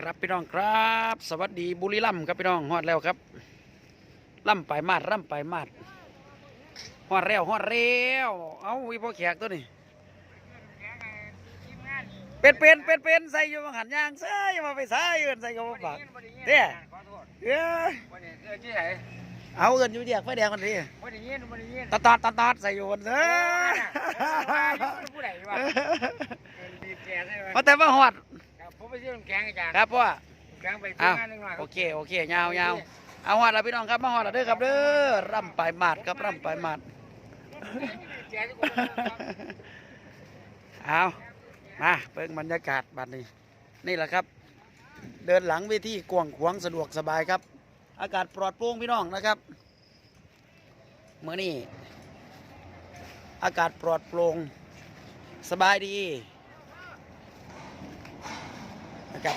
ครับพี่น้องครับ สวัสดีบุรีรัมย์ครับพี่น้องฮอดแล้วครับล่ำไปมาดล่ำไปมาดฮอดแล้วฮอดแล้วเอาวิพอแขกตัวนี้เป็นเป็นเป็นเป็นใส่อยู่บังหันยางใส่มาไปใส่เอินใส่กับปากเด้เอ้ยวันนี้เกิดที่ไหนเอาเอินอยู่เดียกไฟแดงกันดิวันนี้ยินวันนี้ยินตอดตอดตอดตอดใส่อยู่บนเด้อผู้ใดวะดีแก่ใช่ไหมมาแต่ว่าฮอดครับผม ไปซื้อน้ำแข็งอาจารย์ครับพ่อแข็งไปซื้อ้าอวงานหนึ่งหน่อยโอเคโอเคยาวยาวเอาฮอดแล้วพี่น้องครับมาฮอดแล้วเด้อครับเด้อร่ำไปมาดครับร่ำไปมาดแก่ทุกคนเอามาเพิ่งบรรยากาศบัดนี้ นี่แหละครับ เดินหลังเวทีกว้างขวางสะดวกสบายครับ อากาศปลอดโปร่งพี่น้องนะครับเมื่อนี้อากาศปลอดโปร่งสบายดี นะครับ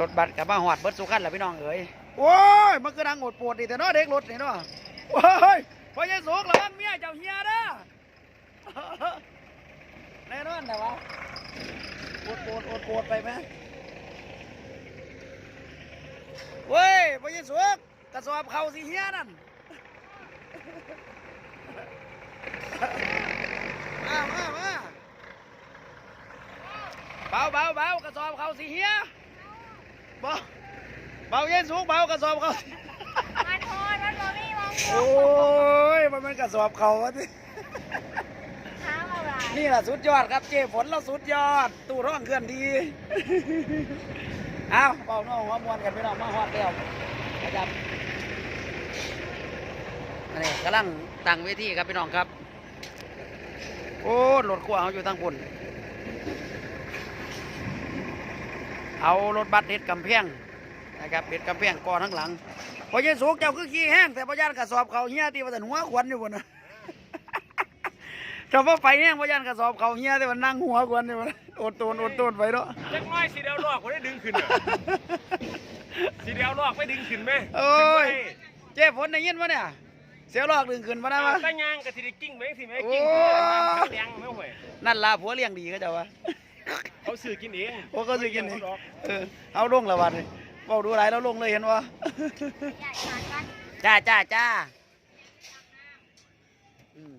รถบัสกับมาหอดเบิดสุขันแหละพี่น้องเอ๋ยโอ้ยมันก็ดังโอดปวดดีแต่เน้อเด็กรถนี่เนาะโอ้ยพ่อใหญ่สุกระวังเมียเจ้าเฮียเด้อแน่นอนนะวะปวดปวดอดปวดไปไหมเว้ยพ่อใหญ่สุกกระสอบเขาสิเฮียนั่น มามามาเบาเบาเบากระสอบเขาสิเฮียเบาเบาเย็นสูงเบากระสอบเขาสิมันโทษมันบ่มีมองโอ้ยมันเป็นกระสอบเขาวะสิเท้าอะไรนี่แหละสุดยอดครับเจ๊ฝนเราสุดยอด ตู้ร่องเคลื่อนดีเอาเบาน้องหัวมวนกันพี่น้องมาฮอดแล้วนะครับอันนี้กำลังตั้งเวทีครับพี่น้องครับ โอ้รถขั้วเขาอยู่ทางปุ่น เอารถบัสเด็ดกำแพงนะครับเด็ดกำแพงก่อทั้งหลังพอเยสูกเจ้าคือขี้แห้งแต่พยานกระสอบเขาเฮียที่ว่าแต่หัวขวัญอยู่บนนะเจ้าพ่อไฟแห้งพยานกระสอบเขาเฮียแต่ว่านั่งหัวขวัญอยู่บนอดโตนอดโตนไปเนาะเล็กน้อยสีเดียวลอกคนได้ดึงขึ้นเหรอสีเดียวลอกไม่ดึงขึ้นไหมโอ้ยเจ๊ฝนได้ยินปะเนี่ยเสียวลอกดึงขึ้นมาได้เอาปะตะยางกับทีได้กิ้งไหมสิไหมกิ้งเพื่อทำแดงไม่ห่วยนั่นลาผัวเลี้ยงดีเขาเจ้าวะ เขาซื้อกินเองโอ้ก็สิกินนี่เออเอาลงละวันนี่เบาดูไรแล้วลงเลยเห็นวะใหญ่ขาดกันจ้าจ้าจ้าอืม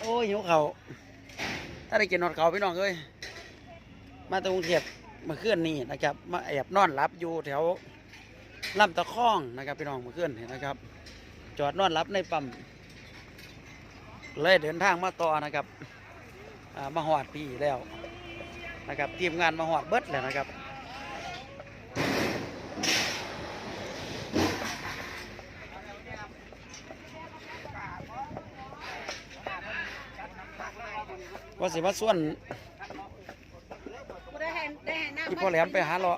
โอ้ยหิวเขาวถ้าได้กินนอดเขาวพี่น้องเอ้ยมาตรงเทียบเมื่อคืนนี้นะครับมาแอบนอนหลับอยู่แถวลำตะคองนะครับพี่น้องเมื่อคืนนี่นะครับ จอดนอนหลับในปั๊ม เลยเดินทางมาต่อนะครับมาหอดพี่แล้วนะครับทีมงานมาหอดเบิดแล้วนะครับว่าสิมาส่วนได้เห็นได้เห็นหน้าพี่พ่อแหลมไปหาเลา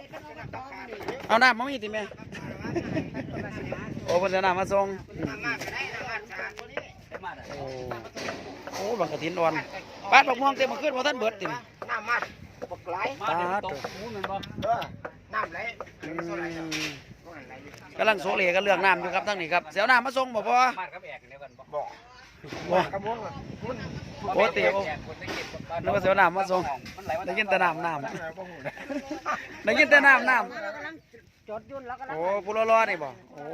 เอาหน้ำมามีติแม่โอ้เพิ่นจะน้ำมาส่ง โอ้โอ้บังกะทินอ่อนปาดบักม่วงเต็มมาขึ้นว่าท่านเบิดติน้ำมันปกไหลปาดตกหูมันบ่เออน้ำไหลกำลังโซเลกันเรื่องน้ำอยู่ครับทั้งนี้ครับเสียวน้ำมาส่งบ่พอบ้านกับแอกเดียวกันบ่บ่โอ้เตี๋ยวคนได้เก็บบ้นึกว่าเสียวน้ำมาส่งนได้ยินแต่น้ำน้ำได้ยินแต่น้ำน้ำเรากำลังจดยุ่นแล้วกำลังโอ้ผู้รอๆนี่บ่โอ้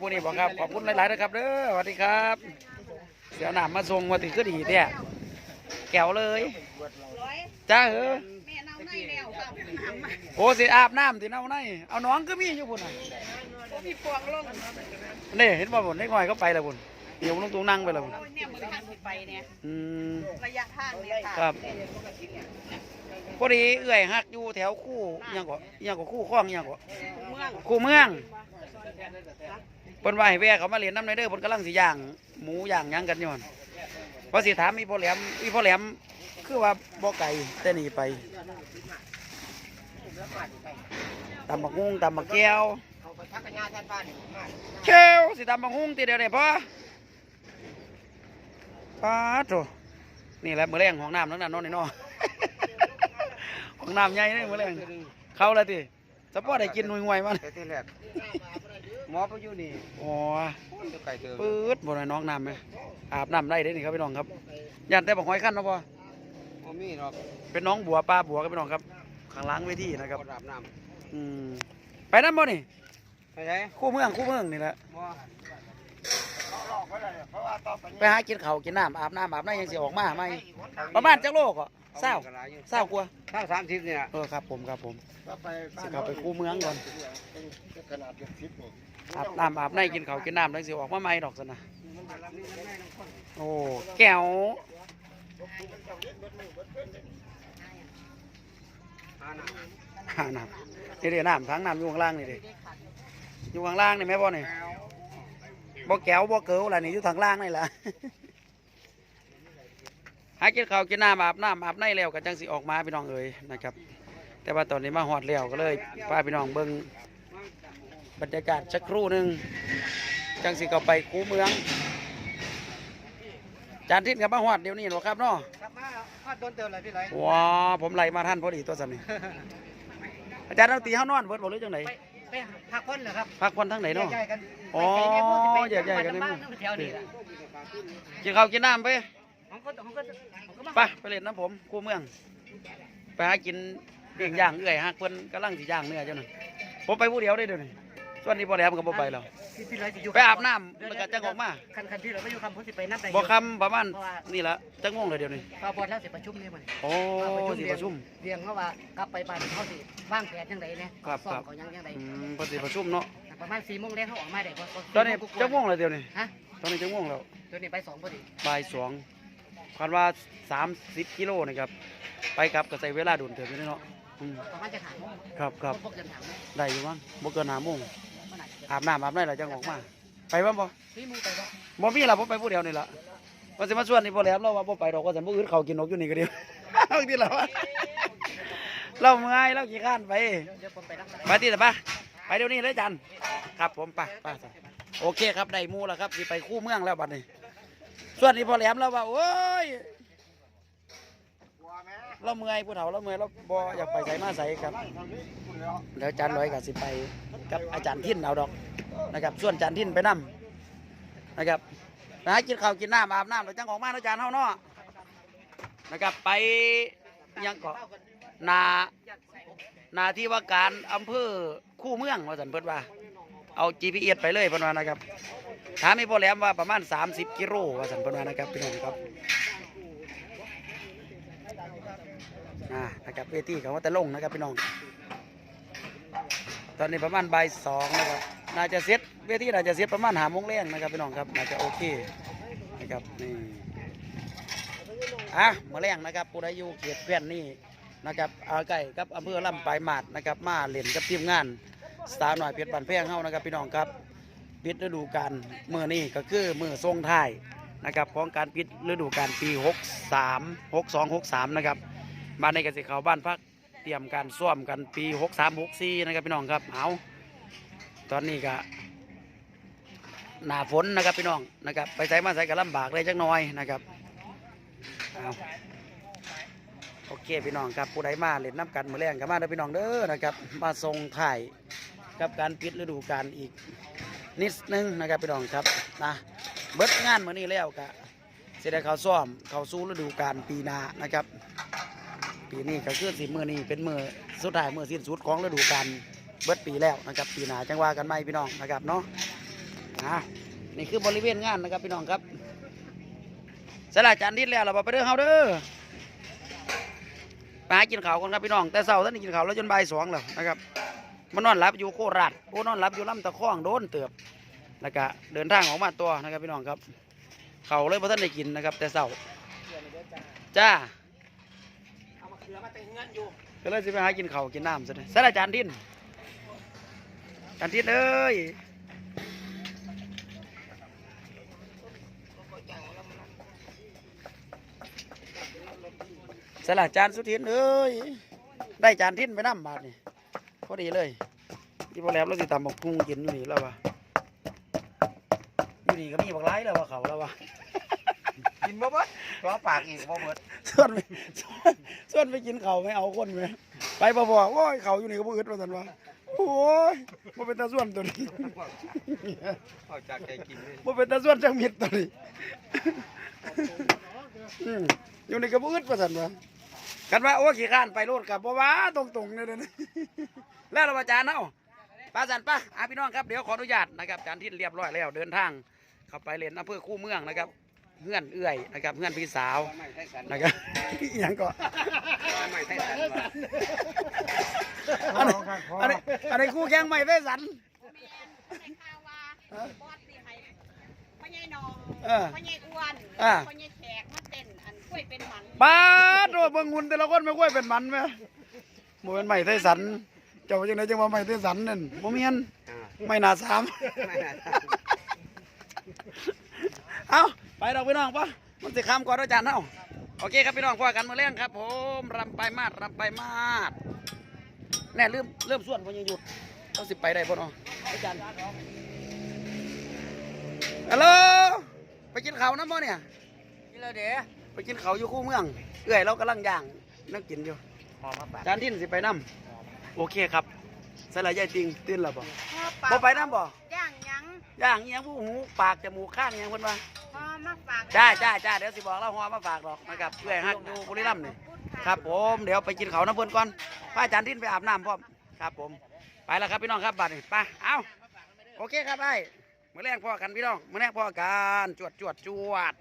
ผู้นี้บ่ครับขอบคุณหลายๆนะครับเด้อสวัสดีครับ เดี๋ยวน้ำมาส่งมาถึงก็ดีเนี่ยแก้วเลยร้อยจ้าเหอแม่น้ำในแล้วค่ะน้ำมาโอ้สิอาบน้ำสิเน่าในเอาน้องก็มีอยู่พุ่นน่ะมีปวงลงนี่เห็นบ่พุ่นเล็กน้อยก็ไปแล้วพุ่นเดี๋ยวลุงตุงนั่งไปแล้วพุ่นเนี่ยมือทางไปเนี่ยอืมระยะทางเนี่ยค่ะครับพอดีเอื้อยฮักอยู่แถวคู่อิหยังก็อิหยังก็คู่คลองอิหยังก็เมืองคู่เมือง เพิ่นว่าให้แวะเขามาเรียนน้ำในเด้อเพิ่นกำลังสิย่าง หมูย่างหยังกันอยู่หั่นพอสิถามอีพ่อแหลมอีพ่อแหลมคือว่าบ่ไกลแต่หนีไปตำบักฮุงตำบักแก้วเอาไปพักกันยาท่านบ้านมาแก้วสิตำบักฮุงตีเดียวได้พ่อป้าโถนี่แหละมือแรงของน้ำทั้งนั้นเนอนนี่เนของน้ำใหญ่เลยมือแรงเข้าแล้วติสปอได้กินห่วยๆมันแต่ที่แรก หมอไปอยู่นี่อ๋อจะไก่เติมปื๊ดบ่ได้น้องน้ำไหมอาบน้ำได้เด้นี่ครับพี่น้องครับยันแต่บอกหอยขั้นเนาะพ่อบ่มีหรอกเป็นน้องบัวปลาบัวครับพี่น้องครับข้างหล่างเวทีนะครับกดอาบน้อืมไปนั่นบ่นี่ำไปไหนคู่เมืองคู่เมืองนี่แหละบ่ไปหากินข้าวกินน้ำอาบน้ำอาบน้ำยังสิออกมาไหมประมาณจักโลกอะเศร้ากระไรอยู่เศร้ากว่าเศร้าสามสิบเนี่ยเออครับผมครับผมสิเข้าไปคู่เมืองก่อน อาบน้ำอาบน้ำกินข้าวกินน้ำแล้วสิออกมาใหม่ดอกสนะโอ้แก้วหาหนักหาน้ำนี่เดี๋ยวน้ำทั้งน้ำอยู่ข้างล่างนี่เดิอยู่ข้างล่างนี่แม่บ่นี่บ่แก้วบ่เกิวล่ะนี่อยู่ทางล่างนี่ล่ะหากินข้าวกินน้ำอาบน้ำอาบในแล้วก็จังสิออกมาพี่น้องเอ๋ยนะครับ แต่ว่าตอนนี้มาหอดแล้วก็เลยพาพี่น้องเบิ่ง บรรยากาศสักครู่หนึ่งจังสิเข้าไปคูเมือง จานทิศกับมาหอดเดี๋ยวนี้หรอครับเนาะครับมาพาดโดนเติมเลยพี่ไรว้าผมไล่มาท่านพอดีตัวสันนี่อาจารย์เอาตีเฮานอนเบิดบ่หรือจังไดไปไปพักผ่อนเหรอครับพักคนทั้งไหนเนาะแยกๆกันอ๋อไปไสในหมู่สิไปแยกๆกันในหมู่บ้าแถวนี้ล่ะกินข้าวกินน้ำไปของคนของคนของคนมาไปไปเล่นน้ำผมคูเมือง ไปหากินเลี้ยงย่างเอื่อยฮักเพิ่นกำลังสิย่างเนื้อเจ้าหน่อยผมไปผู้เดียวได้เดี๋ยวนี้ ส่วนนี้บ่แหลมก็บ่ไปแล้ว พี่พี่ไรสิอยู่ไปอาบน้ำแล้วก็จังออกมา คันคันพี่เราไม่อยู่คำพูดสิไปนับได้บ่คำประมาณนี่ละจังงงเลยเดี๋ยวนี้พอบอลแล้วสิประชุมนี่มันโอ้สิประชุมเรียงเขาว่ากลับไปบ้านเขาสิวางแผนยังไงเนี่ยครับซ่อครัมบเขายังยังไงอืมเพิ่นสิประชุมเนาะประมาณสี่โมงแรงเขาออกมาได้บ่บ่ตอนนี้สี่โมจังกงว่างเลยเดี๋ยวนี้ฮะตอนนี้จังงงแล้วตัวนี้ไปสองพอดีบ่ายสองคาดว่า 30กิโลนะครับไปกลับก็ใช้เวลาโดุนเติมอยู่เนาะอืมประมาณจะหาโมงครับครับพวกเดินทางไหมได้อยู่มั้งบ่เกิน5โมง มันอาจจะอาบน้ำอาบในแล้วจังออกมา ไปบ่บ่พี่มูไปบ่บ่มีล่ะผมไปผู้เดียวนี่ล่ะว่าสิมาชวนนี่บ่แหลมเราว่าบ่ไปดอกว่าซั่นบ่อื่นเขากินนกอยู่นี่ก็เดียวเอาทีละวะเราเมื่อยเราขี้ข้านไปเดี๋ยวเดี๋ยวผมไปรับไปที่ละปะไปเดี๋ยวนี้เลยจันครับผมไปไปจ้ะโอเคครับได้หมูแล้วครับสิไปคู่เมืองแล้วบัดนี้ส่วนนี้พอแหลมแล้วว่าโอ้ยเราเมื่อยผู้เฒ่าเราเมื่อยเราบ่อยากไปใส่มาใส่ครับเดี๋ยวอาจารย์ร้อยกับสิไป กับอาจารย์ทินเอาดอกนะครับ ส่วนอาจารย์ทินไปนํนะครับไปกินข้าวกินน้ำอาบน้ำแล้วจังออกมานอาจารย์เฮานาะนะครับไปยังเกาะนานาที่ว่าการอำเภอคู่เมืองว่าสันเพิ่นว่า เอา GPS ไปเลยเพิ่นว่านะครับถามให้พ่อแหลมว่าประมาณ 30 กิโลว่าสันเพิ่นว่านะครับพี่น้องครับอ่านะครับเวทีของวัดตะลงนะครับพี่น้อง ตอนนี้ประมาณบ่ายสองนะครับน่าจะเสร็จเวทีน่าจะเสร็จประมาณหาโมงแรงนะครับพี่น้องครับน่าจะโอเคนะครับนี่อะมาแรงนะครับผู้ใดอยู่เขตเพื่อนนี่นะครับอาไก่กับอำเภอลำปลายมาดนะครับมาเล่นกับทีมงานสาวหน่อยเพชรบันแพงเฮานะครับพี่น้องครับปิดฤดูกาลเมื่อนี้ก็คือมือทรงท้ายนะครับของการปิดฤดูกาลปี 63 62 63 นะครับบ้านในกสิเขาบ้านพัก ตรียมการซ่อมกันปี 63 64 นะครับพี่น้องครับเอาตอนนี้ก็หนาฝนนะครับพี่น้องนะครับไปใส่มาใส่ก็ลำบากเลยจักหน่อยนะครับเอาโอเคพี่น้องครับผู้ใดมาเล่นน้ำกันมือแรงกับมาเด้อพี่น้องเด้อนะครับมาส่งถ่ายกับการปิดฤดูกาลอีกนิดนึงนะครับพี่น้องครับนะเบิดงานมือนี้แล้วก็สิได้เขาซ่อมเขาสู่ฤดูกาลปีหน้านะครับ ปีนี้ก็คือสิมือนี้เป็นมือสุดท้ายมือสิ้นสุดของฤดูกาลเบิดปีแล้วนะครับปีหน้าจังว่ากันใหมพี่น้องนะครับเนาะอะนี่คือบริเวณงานนะครับพี่น้องครับสลายจานนิดแล้วเราไปเด้อเฮาเด้อไปหากินข้าวกันครับพี่น้อง แต่เช้าท่านกินข้าวแล้วจนบ่ายสองแล้วนะครับมานอนหลับอยู่โคราชโอ้นอนหลับอยู่ลำตะคองโดนเติบแล้วก็เดินทางออกมาตัวนะครับพี่น้องครับ เขาเลยพอท่านได้กินนะครับ แต่เช้าจ้า มานอยู่ก็เลยสิไปหากินข้าวกินน้ำซะเลยสาจานทินจานทินเอ้ยสารจานสุทินเอ้ยได้จานทินไปน้ำบาทนี่พอดีเลยที่พอแหลมเราสิตำบักกุ้งกินอยู่นี่แล้ววะอยู่นี่ก็มีบักไร้แล้ววะเขาแล้ววะ กินบ่เบิดตัวปากอีกบ่เบิดส่วนไปส่วนส่วนไปกินเขาวไม่เอาคนไหมไปบ่บอกว่าเขาอยู่นี่ก็บ่อึดว่าสันวะโอ้ยบ่เป็นตาส่วนตัวนี้เอาจากใจกินเลยบ่เป็นตาส่วนจังมิดตัวนี้อืมอยู่ในกระบุอึดว่าซั่นว่ากันว่าโอ้ขี้ข้านไปโลดกับบ่ว่าตรงๆเลยเด้อนี่แล้วเราอาจารย์เนาะ ป้าสันป้าอาพี่น้องครับเดี๋ยวขออนุญาตนะครับอาจารย์ที่เรียบร้อยแล้วเดินทางเข้าไปเล่นอำเภอคู่เมืองนะครับ เพื่อนเอื้อยนะครับเพื่อนพี่สาวไม่ใช่สันนะครับอหย่างก็ไม่ใช่สันว่ะอันนี้อันนี้อันนี้คู่แข่งใหม่ได้สันในข่าวว่าบอสนี่ให้พ่อใหญ่นองเออพ่อใหญ่อ้วนอ่าพ่อใหญ่แขกมาเต้นอันกล้วยเป็นหมันป้าดโดเบิ่งหุ่นแต่ละคนไม่ค่อยเป็นมันไหมบ่เป็นใหม่ไทสันเจ้าจังไดจังว่าใหม่ไทสันนั่นบ่แม่นอ่าไม่น่าสามไม่น่าสันเอา ไปดอกพี่น้องปะมันสิคำก่อนอาจารย์เนาโอเคครับพี่น้องพ่อกันมาเลี้ยงครับ ผมรำไปมาดรำไปมาดแน่เริ่มเริ่มส่วนพอยังหยุดต้องสิไปได้พ่เนาะอาจารย์ฮัลโหลไปกินข้าวน้ำบ่เนี่ยนี่เลยเด้อไปกินข้าวอยู่คู่เมืองเอื้อยเรากำลังย่างนั่งกินอยู่หอมมาปากจานทินสิไปน้ำโอเคครับสลายยายติงตื่นแล้วบ่พ่อปาบ่ไปน้ำบ่ย่างหยังย่างอิหยังผู้หูปากจมูกข้างอิหยังเพิ่นว่าพ่ อมาฝากจ้าจ้าจ้าเดี๋ยวสิบอกเราหัวมาฝากดอกนะครับเพื่อให้ฮักอยู่บุรีรัมย์นี่ครับผมเดี๋ยวไปกินเขาน้ำเพิ่นก่อนป้าจานทินไปอาบน้ำพร้อมครับผมไปแล้วครับพี่น้องครับบัดนี้ไปเอาโอเคครับไอ้มื่อแรกพ่อกันพี่น้องมื่อแรกพ่อกันจวดจวดจวด